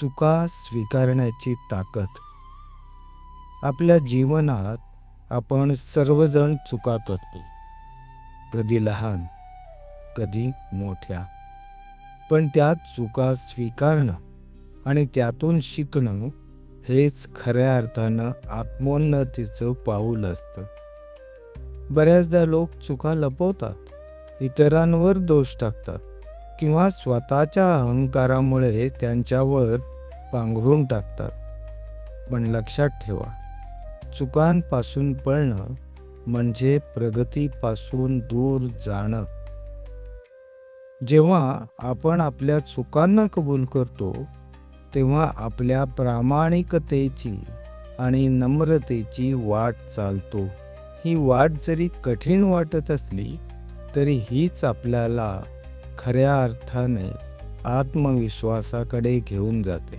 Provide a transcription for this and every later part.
चुका स्वीकारण्याची ताकद. आपल्या जीवनात आपण सर्वजण चुका करतो. कधी लहान कधी मोठ्या. पण त्या चुका स्वीकारणं आणि त्यातून शिकणं हेच खऱ्या अर्थानं आत्मोन्नतीचं पाऊल असतं. बऱ्याचदा लोक चुका लपवतात इतरांवर दोष टाकतात. किंवा स्वतःच्या अहंकारामुळे त्यांच्यावर पांघरून टाकतात. पण लक्षात ठेवा चुकांपासून पळणं म्हणजे प्रगतीपासून दूर जाणं. जेव्हा आपण आपल्या चुकांना कबूल करतो तेव्हा आपल्या प्रामाणिकतेची आणि नम्रतेची वाट चालतो. ही वाट जरी कठीण वाटत असली तरी हीच आपल्याला खऱ्या अर्थाने आत्मविश्वासाकडे घेऊन जाते.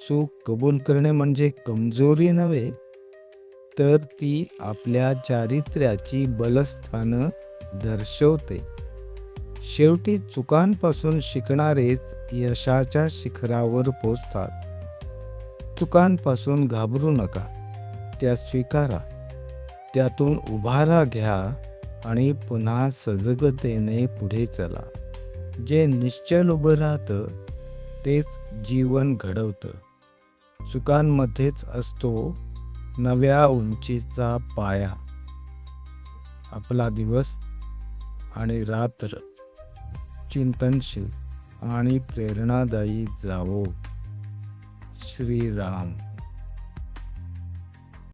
चूक कबूल करणे म्हणजे कमजोरी नव्हे तर ती आपल्या चारित्र्याची बलस्थानं दर्शवते. शेवटी चुकांपासून शिकणारेच यशाच्या शिखरावर पोचतात चुकांपासून घाबरू नका त्या स्वीकारा त्यातून उभारा घ्या. आणि पुन्हा सजगतेने पुढे चला. जे निश्चल उभं राहतं तेच जीवन घडवतं. चुकांमध्येच असतो नव्या उंचीचा पाया. आपला दिवस आणि रात्र चिंतनशील आणि प्रेरणादायी जावो. श्रीराम.